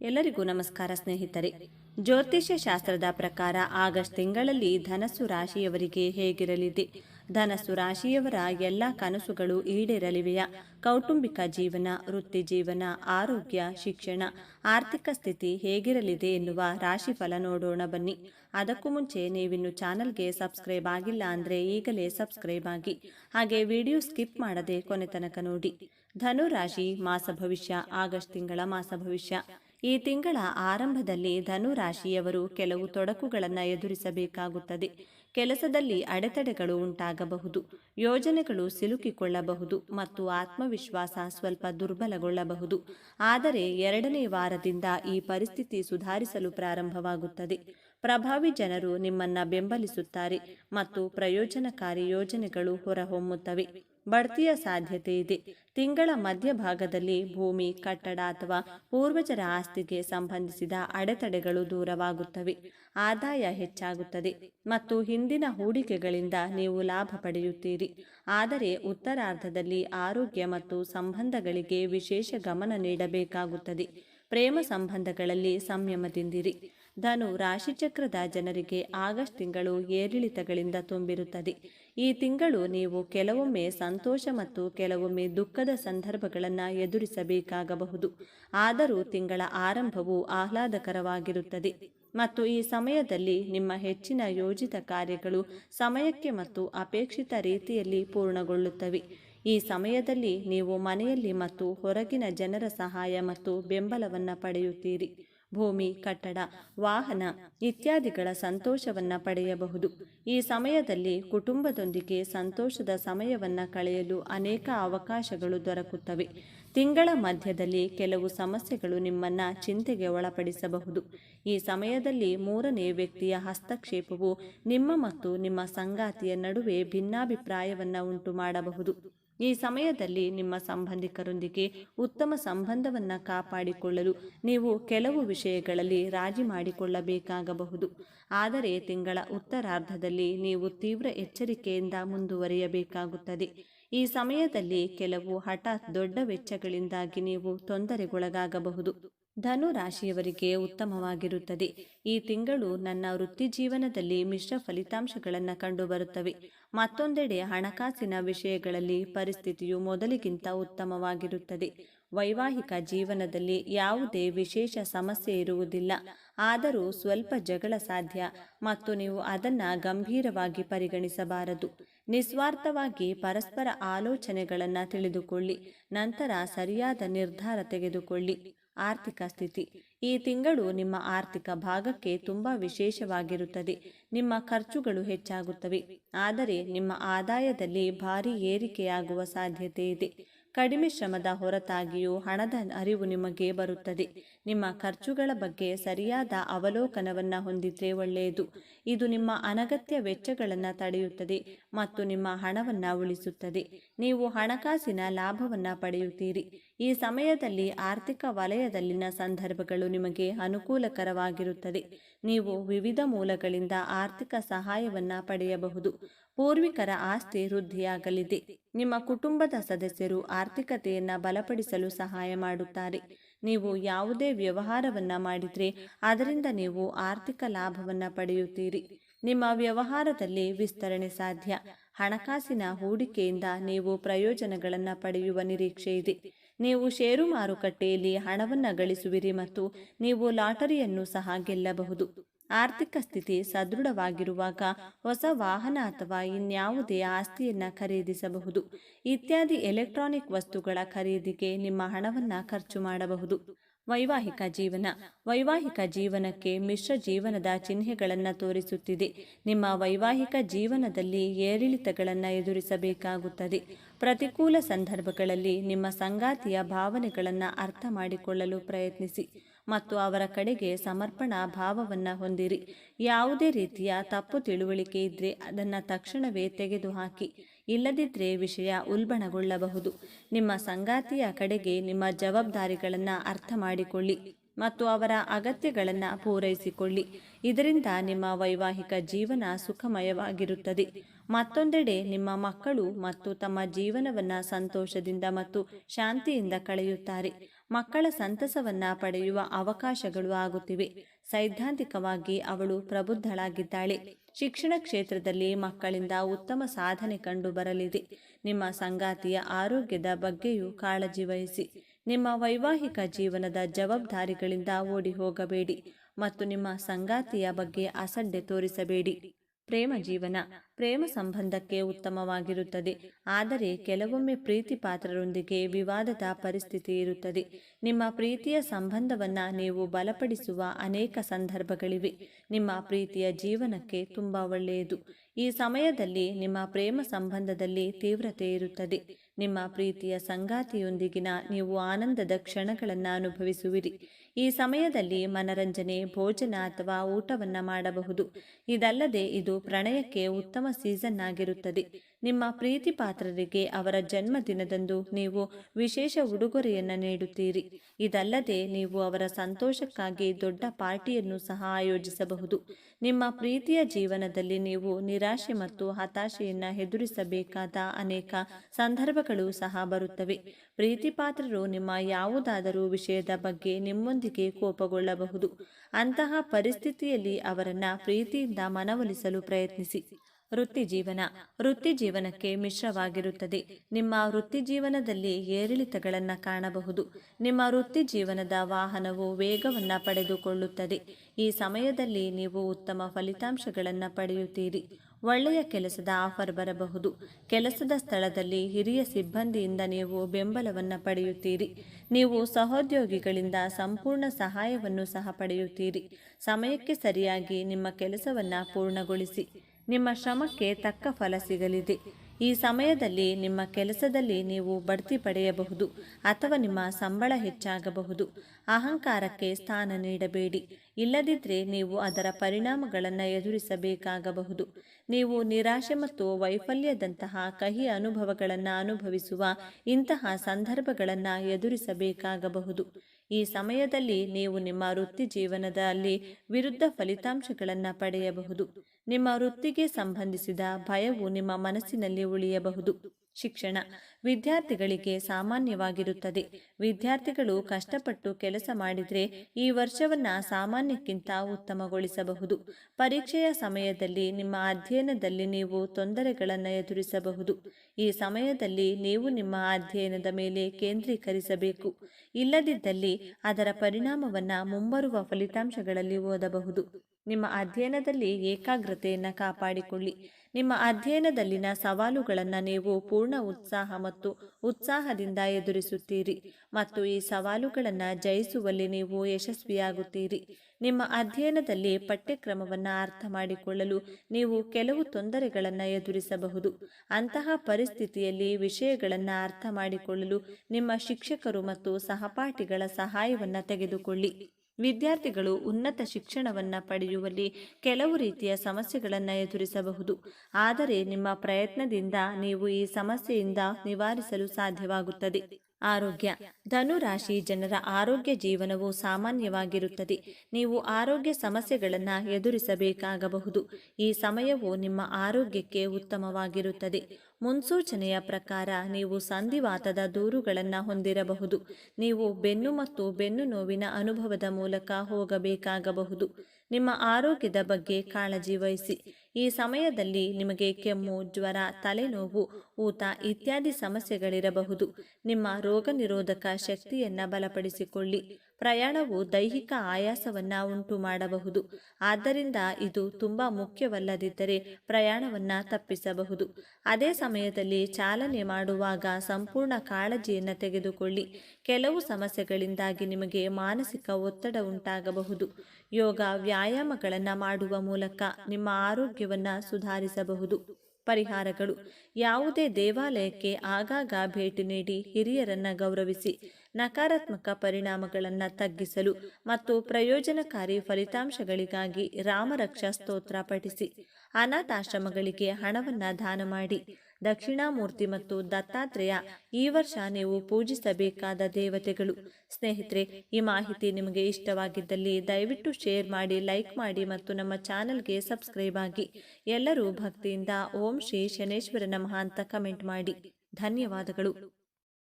ಎಲ್ಲರಿಗೂ ನಮಸ್ಕಾರ ಸ್ನೇಹಿತರೆ. ಜ್ಯೋತಿಷ್ಯ ಶಾಸ್ತ್ರದ ಪ್ರಕಾರ ಆಗಸ್ಟ್ ತಿಂಗಳಲ್ಲಿ ಧನಸ್ಸು ರಾಶಿಯವರಿಗೆ ಹೇಗಿರಲಿದೆ? ಧನಸ್ಸು ರಾಶಿಯವರ ಎಲ್ಲ ಕನಸುಗಳು ಈಡೇರಲಿವೆಯಾ? ಕೌಟುಂಬಿಕ ಜೀವನ, ವೃತ್ತಿ ಜೀವನ, ಆರೋಗ್ಯ, ಶಿಕ್ಷಣ, ಆರ್ಥಿಕ ಸ್ಥಿತಿ ಹೇಗಿರಲಿದೆ ಎನ್ನುವ ರಾಶಿಫಲ ನೋಡೋಣ ಬನ್ನಿ. ಅದಕ್ಕೂ ಮುಂಚೆ ನೀವಿನ್ನು ಚಾನಲ್ಗೆ ಸಬ್ಸ್ಕ್ರೈಬ್ ಆಗಿಲ್ಲ ಅಂದರೆ ಈಗಲೇ ಸಬ್ಸ್ಕ್ರೈಬ್ ಆಗಿ. ಹಾಗೆ ವಿಡಿಯೋ ಸ್ಕಿಪ್ ಮಾಡದೆ ಕೊನೆ ತನಕ ನೋಡಿ. ಧನು ರಾಶಿ ಮಾಸ ಭವಿಷ್ಯ, ಆಗಸ್ಟ್ ತಿಂಗಳ ಮಾಸ ಭವಿಷ್ಯ. ಈ ತಿಂಗಳ ಆರಂಭದಲ್ಲಿ ಧನು ರಾಶಿಯವರು ಕೆಲವು ತೊಡಕುಗಳನ್ನು ಎದುರಿಸಬೇಕಾಗುತ್ತದೆ. ಕೆಲಸದಲ್ಲಿ ಅಡೆತಡೆಗಳು ಉಂಟಾಗಬಹುದು. ಯೋಜನೆಗಳು ಸಿಲುಕಿಕೊಳ್ಳಬಹುದು ಮತ್ತು ಆತ್ಮವಿಶ್ವಾಸ ಸ್ವಲ್ಪ ದುರ್ಬಲಗೊಳ್ಳಬಹುದು. ಆದರೆ ಎರಡನೇ ವಾರದಿಂದ ಈ ಪರಿಸ್ಥಿತಿ ಸುಧಾರಿಸಲು ಪ್ರಾರಂಭವಾಗುತ್ತದೆ. ಪ್ರಭಾವಿ ಜನರು ನಿಮ್ಮನ್ನ ಬೆಂಬಲಿಸುತ್ತಾರೆ ಮತ್ತು ಪ್ರಯೋಜನಕಾರಿ ಯೋಜನೆಗಳು ಹೊರಹೊಮ್ಮುತ್ತವೆ. ಬಡ್ತಿಯ ಸಾಧ್ಯತೆ ಇದೆ ತಿಂಗಳ ಮಧ್ಯಭಾಗದಲ್ಲಿ ಭೂಮಿ, ಕಟ್ಟಡ ಅಥವಾ ಪೂರ್ವಜರ ಆಸ್ತಿಗೆ ಸಂಬಂಧಿಸಿದ ಅಡೆತಡೆಗಳು ದೂರವಾಗುತ್ತವೆ. ಆದಾಯ ಹೆಚ್ಚಾಗುತ್ತದೆ ಮತ್ತು ಹಿಂದಿನ ಹೂಡಿಕೆಗಳಿಂದ ನೀವು ಲಾಭ ಪಡೆಯುತ್ತೀರಿ. ಆದರೆ ಉತ್ತರಾರ್ಧದಲ್ಲಿ ಆರೋಗ್ಯ ಮತ್ತು ಸಂಬಂಧಗಳಿಗೆ ವಿಶೇಷ ಗಮನ ನೀಡಬೇಕಾಗುತ್ತದೆ. ಪ್ರೇಮ ಸಂಬಂಧಗಳಲ್ಲಿ ಸಂಯಮದಿಂದಿರಿ. ಧನು ರಾಶಿಚಕ್ರದ ಜನರಿಗೆ ಆಗಸ್ಟ್ ತಿಂಗಳು ಏರಿಳಿತಗಳಿಂದ ತುಂಬಿರುತ್ತದೆ. ಈ ತಿಂಗಳು ನೀವು ಕೆಲವೊಮ್ಮೆ ಸಂತೋಷ ಮತ್ತು ಕೆಲವೊಮ್ಮೆ ದುಃಖದ ಸಂದರ್ಭಗಳನ್ನು ಎದುರಿಸಬೇಕಾಗಬಹುದು. ಆದರೂ ತಿಂಗಳ ಆರಂಭವು ಆಹ್ಲಾದಕರವಾಗಿರುತ್ತದೆ. ಮತ್ತು ಈ ಸಮಯದಲ್ಲಿ ನಿಮ್ಮ ಹೆಚ್ಚಿನ ಯೋಜಿತ ಕಾರ್ಯಗಳು ಸಮಯಕ್ಕೆ ಮತ್ತು ಅಪೇಕ್ಷಿತ ರೀತಿಯಲ್ಲಿ ಪೂರ್ಣಗೊಳ್ಳುತ್ತವೆ. ಈ ಸಮಯದಲ್ಲಿ ನೀವು ಮನೆಯಲ್ಲಿ ಮತ್ತು ಹೊರಗಿನ ಜನರ ಸಹಾಯ ಮತ್ತು ಬೆಂಬಲವನ್ನು ಪಡೆಯುತ್ತೀರಿ. ಭೂಮಿ, ಕಟ್ಟಡ, ವಾಹನ ಇತ್ಯಾದಿಗಳ ಸಂತೋಷವನ್ನ ಪಡೆಯಬಹುದು. ಈ ಸಮಯದಲ್ಲಿ ಕುಟುಂಬದೊಂದಿಗೆ ಸಂತೋಷದ ಸಮಯವನ್ನ ಕಳೆಯಲು ಅನೇಕ ಅವಕಾಶಗಳು ದೊರಕುತ್ತವೆ. ತಿಂಗಳ ಮಧ್ಯದಲ್ಲಿ ಕೆಲವು ಸಮಸ್ಯೆಗಳು ನಿಮ್ಮನ್ನ ಚಿಂತೆಗೆ ಒಳಪಡಿಸಬಹುದು. ಈ ಸಮಯದಲ್ಲಿ ಮೂರನೇ ವ್ಯಕ್ತಿಯ ಹಸ್ತಕ್ಷೇಪವು ನಿಮ್ಮ ಮತ್ತು ನಿಮ್ಮ ಸಂಗಾತಿಯ ನಡುವೆ ಭಿನ್ನಾಭಿಪ್ರಾಯವನ್ನ ಉಂಟು ಮಾಡಬಹುದು ಈ ಸಮಯದಲ್ಲಿ ನಿಮ್ಮ ಸಂಬಂಧಿಕರೊಂದಿಗೆ ಉತ್ತಮ ಸಂಬಂಧವನ್ನು ಕಾಪಾಡಿಕೊಳ್ಳಲು ನೀವು ಕೆಲವು ವಿಷಯಗಳಲ್ಲಿ ರಾಜಿ ಮಾಡಿಕೊಳ್ಳಬೇಕಾಗಬಹುದು. ಆದರೆ ತಿಂಗಳ ಉತ್ತರಾರ್ಧದಲ್ಲಿ ನೀವು ತೀವ್ರ ಎಚ್ಚರಿಕೆಯಿಂದ ಮುಂದುವರಿಯಬೇಕಾಗುತ್ತದೆ. ಈ ಸಮಯದಲ್ಲಿ ಕೆಲವು ಹಠಾತ್ ದೊಡ್ಡ ವೆಚ್ಚಗಳಿಂದಾಗಿ ನೀವು ತೊಂದರೆಗೊಳಗಾಗಬಹುದು. ಧನು ರಾಶಿಯವರಿಗೆ ಉತ್ತಮವಾಗಿರುತ್ತದೆ. ಈ ತಿಂಗಳು ನನ್ನ ವೃತ್ತಿ ಜೀವನದಲ್ಲಿ ಮಿಶ್ರ ಫಲಿತಾಂಶಗಳನ್ನು ಕಂಡುಬರುತ್ತವೆ. ಮತ್ತೊಂದೆಡೆ ಹಣಕಾಸಿನ ವಿಷಯಗಳಲ್ಲಿ ಪರಿಸ್ಥಿತಿಯು ಮೊದಲಿಗಿಂತ ಉತ್ತಮವಾಗಿರುತ್ತದೆ. ವೈವಾಹಿಕ ಜೀವನದಲ್ಲಿ ಯಾವುದೇ ವಿಶೇಷ ಸಮಸ್ಯೆ ಇರುವುದಿಲ್ಲ. ಆದರೂ ಸ್ವಲ್ಪ ಜಗಳ ಸಾಧ್ಯ ಮತ್ತು ನೀವು ಅದನ್ನ ಗಂಭೀರವಾಗಿ ಪರಿಗಣಿಸಬಾರದು. ನಿಸ್ವಾರ್ಥವಾಗಿ ಪರಸ್ಪರ ಆಲೋಚನೆಗಳನ್ನು ತಿಳಿದುಕೊಳ್ಳಿ, ನಂತರ ಸರಿಯಾದ ನಿರ್ಧಾರ ತೆಗೆದುಕೊಳ್ಳಿ. ಆರ್ಥಿಕ ಸ್ಥಿತಿ. ಈ ತಿಂಗಳು ನಿಮ್ಮ ಆರ್ಥಿಕ ಭಾಗಕ್ಕೆ ತುಂಬಾ ವಿಶೇಷವಾಗಿರುತ್ತದೆ. ನಿಮ್ಮ ಖರ್ಚುಗಳು ಹೆಚ್ಚಾಗುತ್ತವೆ. ಆದರೆ ನಿಮ್ಮ ಆದಾಯದಲ್ಲಿ ಭಾರಿ ಏರಿಕೆಯಾಗುವ ಸಾಧ್ಯತೆ ಇದೆ. ಕಡಿಮೆ ಶ್ರಮದ ಹೊರತಾಗಿಯೂ ಹಣದ ಅರಿವು ನಿಮಗೆ ಬರುತ್ತದೆ. ನಿಮ್ಮ ಖರ್ಚುಗಳ ಬಗ್ಗೆ ಸರಿಯಾದ ಅವಲೋಕನವನ್ನು ಹೊಂದಿದ್ರೆ ಒಳ್ಳೆಯದು. ಇದು ನಿಮ್ಮ ಅನಗತ್ಯ ವೆಚ್ಚಗಳನ್ನು ತಡೆಯುತ್ತದೆ ಮತ್ತು ನಿಮ್ಮ ಹಣವನ್ನು ಉಳಿಸುತ್ತದೆ. ನೀವು ಹಣಕಾಸಿನ ಲಾಭವನ್ನು ಪಡೆಯುತ್ತೀರಿ. ಈ ಸಮಯದಲ್ಲಿ ಆರ್ಥಿಕ ವಲಯದಲ್ಲಿನ ಸಂದರ್ಭಗಳು ನಿಮಗೆ ಅನುಕೂಲಕರವಾಗಿರುತ್ತದೆ. ನೀವು ವಿವಿಧ ಮೂಲಗಳಿಂದ ಆರ್ಥಿಕ ಸಹಾಯವನ್ನು ಪಡೆಯಬಹುದು. ಪೂರ್ವಿಕರ ಆಸ್ತಿ ವೃದ್ಧಿಯಾಗಲಿದೆ. ನಿಮ್ಮ ಕುಟುಂಬದ ಸದಸ್ಯರು ಆರ್ಥಿಕತೆಯನ್ನು ಬಲಪಡಿಸಲು ಸಹಾಯ ಮಾಡುತ್ತಾರೆ. ನೀವು ಯಾವುದೇ ವ್ಯವಹಾರವನ್ನ ಮಾಡಿದರೆ ಅದರಿಂದ ನೀವು ಆರ್ಥಿಕ ಲಾಭವನ್ನ ಪಡೆಯುತ್ತೀರಿ. ನಿಮ್ಮ ವ್ಯವಹಾರದಲ್ಲಿ ವಿಸ್ತರಣೆ ಸಾಧ್ಯ. ಹಣಕಾಸಿನ ಹೂಡಿಕೆಯಿಂದ ನೀವು ಪ್ರಯೋಜನಗಳನ್ನು ಪಡೆಯುವ ನಿರೀಕ್ಷೆ ಇದೆ. ನೀವು ಷೇರು ಮಾರುಕಟ್ಟೆಯಲ್ಲಿ ಹಣವನ್ನು ಗಳಿಸುವಿರಿ ಮತ್ತು ನೀವು ಲಾಟರಿಯನ್ನು ಸಹ ಗೆಲ್ಲಬಹುದು. ಆರ್ಥಿಕ ಸ್ಥಿತಿ ಸದೃಢವಾಗಿರುವಾಗ ಹೊಸ ವಾಹನ ಅಥವಾ ಇನ್ಯಾವುದೇ ಆಸ್ತಿಯನ್ನು ಖರೀದಿಸಬಹುದು. ಇತ್ಯಾದಿ ಎಲೆಕ್ಟ್ರಾನಿಕ್ ವಸ್ತುಗಳ ಖರೀದಿಗೆ ನಿಮ್ಮ ಹಣವನ್ನು ಖರ್ಚು ಮಾಡಬಹುದು. ವೈವಾಹಿಕ ಜೀವನ. ವೈವಾಹಿಕ ಜೀವನಕ್ಕೆ ಮಿಶ್ರ ಜೀವನದ ಚಿಹ್ನೆಗಳನ್ನು ತೋರಿಸುತ್ತಿದೆ. ನಿಮ್ಮ ವೈವಾಹಿಕ ಜೀವನದಲ್ಲಿ ಏರಿಳಿತಗಳನ್ನು ಎದುರಿಸಬೇಕಾಗುತ್ತದೆ. ಪ್ರತಿಕೂಲ ಸಂದರ್ಭಗಳಲ್ಲಿ ನಿಮ್ಮ ಸಂಗಾತಿಯ ಭಾವನೆಗಳನ್ನು ಅರ್ಥ ಮಾಡಿಕೊಳ್ಳಲು ಪ್ರಯತ್ನಿಸಿ ಮತ್ತು ಅವರ ಕಡೆಗೆ ಸಮರ್ಪಣಾ ಭಾವವನ್ನು ಹೊಂದಿರಿ. ಯಾವುದೇ ರೀತಿಯ ತಪ್ಪು ತಿಳುವಳಿಕೆ ಇದ್ದರೆ ಅದನ್ನು ತಕ್ಷಣವೇ ತೆಗೆದುಹಾಕಿ ಇಲ್ಲದಿದ್ದರೆ ವಿಷಯ ಉಲ್ಬಣಗೊಳ್ಳಬಹುದು. ನಿಮ್ಮ ಸಂಗಾತಿಯ ಕಡೆಗೆ ನಿಮ್ಮ ಜವಾಬ್ದಾರಿಗಳನ್ನು ಅರ್ಥ ಮಾಡಿಕೊಳ್ಳಿ. ಮತ್ತು ಅವರ ಅಗತ್ಯಗಳನ್ನು ಪೂರೈಸಿಕೊಳ್ಳಿ. ಇದರಿಂದ ನಿಮ್ಮ ವೈವಾಹಿಕ ಜೀವನ ಸುಖಮಯವಾಗಿರುತ್ತದೆ. ಮತ್ತೊಂದೆಡೆ ನಿಮ್ಮ ಮಕ್ಕಳು ಮತ್ತು ತಮ್ಮ ಜೀವನವನ್ನು ಸಂತೋಷದಿಂದ ಮತ್ತು ಶಾಂತಿಯಿಂದ ಕಳೆಯುತ್ತಾರೆ. ಮಕ್ಕಳ ಸಂತಸವನ್ನ ಪಡೆಯುವ ಅವಕಾಶಗಳು ಆಗುತ್ತಿವೆ. ಸೈದ್ಧಾಂತಿಕವಾಗಿ ಅವಳು ಪ್ರಬುದ್ಧಳಾಗಿದ್ದಾಳೆ. ಶಿಕ್ಷಣ ಕ್ಷೇತ್ರದಲ್ಲಿ ಮಕ್ಕಳಿಂದ ಉತ್ತಮ ಸಾಧನೆ ಕಂಡು ಬರಲಿದೆ ನಿಮ್ಮ ಸಂಗಾತಿಯ ಆರೋಗ್ಯದ ಬಗ್ಗೆಯೂ ಕಾಳಜಿ ವಹಿಸಿ. ನಿಮ್ಮ ವೈವಾಹಿಕ ಜೀವನದ ಜವಾಬ್ದಾರಿಗಳಿಂದ ಓಡಿ ಹೋಗಬೇಡಿ ಮತ್ತು ನಿಮ್ಮ ಸಂಗಾತಿಯ ಬಗ್ಗೆ ಅಸಡ್ಡೆ ತೋರಿಸಬೇಡಿ. ಪ್ರೇಮ ಜೀವನ. ಪ್ರೇಮ ಸಂಬಂಧಕ್ಕೆ ಉತ್ತಮವಾಗಿರುತ್ತದೆ. ಆದರೆ ಕೆಲವೊಮ್ಮೆ ಪ್ರೀತಿ ಪಾತ್ರರೊಂದಿಗೆ ವಿವಾದದ ಪರಿಸ್ಥಿತಿ ಇರುತ್ತದೆ. ನಿಮ್ಮ ಪ್ರೀತಿಯ ಸಂಬಂಧವನ್ನು ನೀವು ಬಲಪಡಿಸುವ ಅನೇಕ ಸಂದರ್ಭಗಳಿವೆ. ನಿಮ್ಮ ಪ್ರೀತಿಯ ಜೀವನಕ್ಕೆ ತುಂಬ ಒಳ್ಳೆಯದು. ಈ ಸಮಯದಲ್ಲಿ ನಿಮ್ಮ ಪ್ರೇಮ ಸಂಬಂಧದಲ್ಲಿ ತೀವ್ರತೆ ಇರುತ್ತದೆ. ನಿಮ್ಮ ಪ್ರೀತಿಯ ಸಂಗಾತಿಯೊಂದಿಗಿನ ನೀವು ಆನಂದದ ಕ್ಷಣಗಳನ್ನು ಅನುಭವಿಸುವಿರಿ. ಈ ಸಮಯದಲ್ಲಿ ಮನರಂಜನೆ, ಭೋಜನ ಅಥವಾ ಊಟವನ್ನು ಮಾಡಬಹುದು. ಇದಲ್ಲದೆ ಇದು ಪ್ರಣಯಕ್ಕೆ ಉತ್ತಮ ಸೀಸನ್ ಆಗಿರುತ್ತದೆ. ನಿಮ್ಮ ಪ್ರೀತಿ ಪಾತ್ರರಿಗೆ ಅವರ ಜನ್ಮದಿನದಂದು ನೀವು ವಿಶೇಷ ಉಡುಗೊರೆಯನ್ನು ನೀಡುತ್ತೀರಿ. ಇದಲ್ಲದೆ ನೀವು ಅವರ ಸಂತೋಷಕ್ಕಾಗಿ ದೊಡ್ಡ ಪಾರ್ಟಿಯನ್ನು ಸಹ ಆಯೋಜಿಸಬಹುದು. ನಿಮ್ಮ ಪ್ರೀತಿಯ ಜೀವನದಲ್ಲಿ ನೀವು ನಿರಾಶೆ ಮತ್ತು ಹತಾಶೆಯನ್ನು ಎದುರಿಸಬೇಕಾದ ಅನೇಕ ಸಂದರ್ಭಗಳು ಸಹ ಬರುತ್ತವೆ. ಪ್ರೀತಿ ಪಾತ್ರರು ನಿಮ್ಮ ಯಾವುದಾದರೂ ವಿಷಯದ ಬಗ್ಗೆ ನಿಮ್ಮೊಂದಿಗೆ ಕೋಪಗೊಳ್ಳಬಹುದು. ಅಂತಹ ಪರಿಸ್ಥಿತಿಯಲ್ಲಿ ಅವರನ್ನ ಪ್ರೀತಿಯಿಂದ ಮನವೊಲಿಸಲು ಪ್ರಯತ್ನಿಸಿ. ವೃತ್ತಿ ಜೀವನ. ವೃತ್ತಿ ಜೀವನಕ್ಕೆ ಮಿಶ್ರವಾಗಿರುತ್ತದೆ. ನಿಮ್ಮ ವೃತ್ತಿ ಜೀವನದಲ್ಲಿ ಏರಿಳಿತಗಳನ್ನು ಕಾಣಬಹುದು. ನಿಮ್ಮ ವೃತ್ತಿ ಜೀವನದ ವಾಹನವು ವೇಗವನ್ನು ಪಡೆದುಕೊಳ್ಳುತ್ತದೆ. ಈ ಸಮಯದಲ್ಲಿ ನೀವು ಉತ್ತಮ ಫಲಿತಾಂಶಗಳನ್ನು ಪಡೆಯುತ್ತೀರಿ. ಒಳ್ಳೆಯ ಕೆಲಸದ ಆಫರ್ ಬರಬಹುದು. ಕೆಲಸದ ಸ್ಥಳದಲ್ಲಿ ಹಿರಿಯ ಸಿಬ್ಬಂದಿಯಿಂದ ನೀವು ಬೆಂಬಲವನ್ನು ಪಡೆಯುತ್ತೀರಿ. ನೀವು ಸಹೋದ್ಯೋಗಿಗಳಿಂದ ಸಂಪೂರ್ಣ ಸಹಾಯವನ್ನು ಸಹ ಪಡೆಯುತ್ತೀರಿ. ಸಮಯಕ್ಕೆ ಸರಿಯಾಗಿ ನಿಮ್ಮ ಕೆಲಸವನ್ನು ಪೂರ್ಣಗೊಳಿಸಿ. ನಿಮ್ಮ ಶ್ರಮಕ್ಕೆ ತಕ್ಕ ಫಲ ಸಿಗಲಿದೆ. ಈ ಸಮಯದಲ್ಲಿ ನಿಮ್ಮ ಕೆಲಸದಲ್ಲಿ ನೀವು ಬಡ್ತಿ ಪಡೆಯಬಹುದು ಅಥವಾ ನಿಮ್ಮ ಸಂಬಳ ಹೆಚ್ಚಾಗಬಹುದು. ಅಹಂಕಾರಕ್ಕೆ ಸ್ಥಾನ ನೀಡಬೇಡಿ. ಇಲ್ಲದಿದ್ದರೆ ನೀವು ಅದರ ಪರಿಣಾಮಗಳನ್ನು ಎದುರಿಸಬೇಕಾಗಬಹುದು. ನೀವು ನಿರಾಶೆ ಮತ್ತು ವೈಫಲ್ಯದಂತಹ ಕಹಿ ಅನುಭವಗಳನ್ನು ಅನುಭವಿಸುವ ಇಂತಹ ಸಂದರ್ಭಗಳನ್ನು ಎದುರಿಸಬೇಕಾಗಬಹುದು. ಈ ಸಮಯದಲ್ಲಿ ನೀವು ನಿಮ್ಮ ವೃತ್ತಿ ಜೀವನದಲ್ಲಿ ವಿರುದ್ಧ ಫಲಿತಾಂಶಗಳನ್ನು ಪಡೆಯಬಹುದು. ನಿಮ್ಮ ವೃತ್ತಿಗೆ ಸಂಬಂಧಿಸಿದ ಭಯವು ನಿಮ್ಮ ಮನಸ್ಸಿನಲ್ಲಿ ಉಳಿಯಬಹುದು. ಶಿಕ್ಷಣ ವಿದ್ಯಾರ್ಥಿಗಳಿಗೆ ಸಾಮಾನ್ಯವಾಗಿರುತ್ತದೆ. ವಿದ್ಯಾರ್ಥಿಗಳು ಕಷ್ಟಪಟ್ಟು ಕೆಲಸ ಮಾಡಿದರೆ ಈ ವರ್ಷವನ್ನ ಸಾಮಾನ್ಯಕ್ಕಿಂತ ಉತ್ತಮಗೊಳಿಸಬಹುದು. ಪರೀಕ್ಷೆಯ ಸಮಯದಲ್ಲಿ ನಿಮ್ಮ ಅಧ್ಯಯನದಲ್ಲಿ ನೀವು ತೊಂದರೆಗಳನ್ನು ಎದುರಿಸಬಹುದು. ಈ ಸಮಯದಲ್ಲಿ ನೀವು ನಿಮ್ಮ ಅಧ್ಯಯನದ ಮೇಲೆ ಕೇಂದ್ರೀಕರಿಸಬೇಕು. ಇಲ್ಲದಿದ್ದಲ್ಲಿ ಅದರ ಪರಿಣಾಮವನ್ನು ಮುಂಬರುವ ಫಲಿತಾಂಶಗಳಲ್ಲಿ ಓದಬಹುದು. ನಿಮ್ಮ ಅಧ್ಯಯನದಲ್ಲಿ ಏಕಾಗ್ರತೆಯನ್ನು ಕಾಪಾಡಿಕೊಳ್ಳಿ. ನಿಮ್ಮ ಅಧ್ಯಯನದಲ್ಲಿನ ಸವಾಲುಗಳನ್ನು ನೀವು ಪೂರ್ಣ ಉತ್ಸಾಹ ಮತ್ತು ಉತ್ಸಾಹದಿಂದ ಎದುರಿಸುತ್ತೀರಿ ಮತ್ತು ಈ ಸವಾಲುಗಳನ್ನು ಜಯಿಸುವಲ್ಲಿ ನೀವು ಯಶಸ್ವಿಯಾಗುತ್ತೀರಿ. ನಿಮ್ಮ ಅಧ್ಯಯನದಲ್ಲಿ ಪಠ್ಯಕ್ರಮವನ್ನು ಅರ್ಥ ಮಾಡಿಕೊಳ್ಳಲು ನೀವು ಕೆಲವು ತೊಂದರೆಗಳನ್ನು ಎದುರಿಸಬಹುದು. ಅಂತಹ ಪರಿಸ್ಥಿತಿಯಲ್ಲಿ ವಿಷಯಗಳನ್ನು ಅರ್ಥ ಮಾಡಿಕೊಳ್ಳಲು ನಿಮ್ಮ ಶಿಕ್ಷಕರು ಮತ್ತು ಸಹಪಾಠಿಗಳ ಸಹಾಯವನ್ನು ತೆಗೆದುಕೊಳ್ಳಿ. ವಿದ್ಯಾರ್ಥಿಗಳು ಉನ್ನತ ಶಿಕ್ಷಣವನ್ನು ಪಡೆಯುವಲ್ಲಿ ಕೆಲವು ರೀತಿಯ ಸಮಸ್ಯೆಗಳನ್ನು ಎದುರಿಸಬಹುದು. ಆದರೆ ನಿಮ್ಮ ಪ್ರಯತ್ನದಿಂದ ನೀವು ಈ ಸಮಸ್ಯೆಯಿಂದ ನಿವಾರಿಸಲು ಸಾಧ್ಯವಾಗುತ್ತದೆ. ಆರೋಗ್ಯ. ಧನುರಾಶಿ ಜನರ ಆರೋಗ್ಯ ಜೀವನವು ಸಾಮಾನ್ಯವಾಗಿರುತ್ತದೆ. ನೀವು ಆರೋಗ್ಯ ಸಮಸ್ಯೆಗಳನ್ನು ಎದುರಿಸಬೇಕಾಗಬಹುದು. ಈ ಸಮಯವು ನಿಮ್ಮ ಆರೋಗ್ಯಕ್ಕೆ ಉತ್ತಮವಾಗಿರುತ್ತದೆ. ಮುನ್ಸೂಚನೆಯ ಪ್ರಕಾರ ನೀವು ಸಂಧಿವಾತದ ದೂರುಗಳನ್ನು ಹೊಂದಿರಬಹುದು. ನೀವು ಬೆನ್ನು ಮತ್ತು ಬೆನ್ನು ನೋವಿನ ಅನುಭವದ ಮೂಲಕ ಹೋಗಬೇಕಾಗಬಹುದು. ನಿಮ್ಮ ಆರೋಗ್ಯದ ಬಗ್ಗೆ ಕಾಳಜಿ ವಹಿಸಿ. ಈ ಸಮಯದಲ್ಲಿ ನಿಮಗೆ ಕೆಮ್ಮು, ಜ್ವರ, ತಲೆನೋವು, ಊತ ಇತ್ಯಾದಿ ಸಮಸ್ಯೆಗಳಿರಬಹುದು. ನಿಮ್ಮ ರೋಗ ನಿರೋಧಕ ಶಕ್ತಿಯನ್ನು ಬಲಪಡಿಸಿಕೊಳ್ಳಿ. ಪ್ರಯಾಣವು ದೈಹಿಕ ಆಯಾಸವನ್ನ ಉಂಟು ಮಾಡಬಹುದು ಆದ್ದರಿಂದ ಇದು ತುಂಬ ಮುಖ್ಯವಲ್ಲದಿದ್ದರೆ ಪ್ರಯಾಣವನ್ನ ತಪ್ಪಿಸಬಹುದು. ಅದೇ ಸಮಯದಲ್ಲಿ ಚಾಲನೆ ಮಾಡುವಾಗ ಸಂಪೂರ್ಣ ಕಾಳಜಿಯನ್ನು ತೆಗೆದುಕೊಳ್ಳಿ. ಕೆಲವು ಸಮಸ್ಯೆಗಳಿಂದಾಗಿ ನಿಮಗೆ ಮಾನಸಿಕ ಒತ್ತಡ ಉಂಟಾಗಬಹುದು. ಯೋಗ ವ್ಯಾಯಾಮಗಳನ್ನು ಮಾಡುವ ಮೂಲಕ ನಿಮ್ಮ ಆರೋಗ್ಯವನ್ನು ಸುಧಾರಿಸಬಹುದು. ಪರಿಹಾರಗಳು. ಯಾವುದೇ ದೇವಾಲಯಕ್ಕೆ ಆಗಾಗ ಭೇಟಿ ನೀಡಿ ಹಿರಿಯರನ್ನು ಗೌರವಿಸಿ. ನಕಾರಾತ್ಮಕ ಪರಿಣಾಮಗಳನ್ನು ತಗ್ಗಿಸಲು ಮತ್ತು ಪ್ರಯೋಜನಕಾರಿ ಫಲಿತಾಂಶಗಳಿಗಾಗಿ ರಾಮರಕ್ಷಾ ಸ್ತೋತ್ರ ಪಠಿಸಿ. ಅನಾಥಾಶ್ರಮಗಳಿಗೆ ಹಣವನ್ನು ದಾನ ಮಾಡಿ. ದಕ್ಷಿಣಾಮೂರ್ತಿ ಮತ್ತು ದತ್ತಾತ್ರೇಯ, ಈ ವರ್ಷ ನೀವು ಪೂಜಿಸಬೇಕಾದ ದೇವತೆಗಳು. ಸ್ನೇಹಿತರೆ, ಈ ಮಾಹಿತಿ ನಿಮಗೆ ಇಷ್ಟವಾಗಿದ್ದಲ್ಲಿ ದಯವಿಟ್ಟು ಶೇರ್ ಮಾಡಿ, ಲೈಕ್ ಮಾಡಿ ಮತ್ತು ನಮ್ಮ ಚಾನಲ್ಗೆ ಸಬ್ಸ್ಕ್ರೈಬ್ ಆಗಿ. ಎಲ್ಲರೂ ಭಕ್ತಿಯಿಂದ ಓಂ ಶ್ರೀ ಶನೇಶ್ವರ ನಮಃ ಅಂತ ಕಮೆಂಟ್ ಮಾಡಿ. ಧನ್ಯವಾದಗಳು.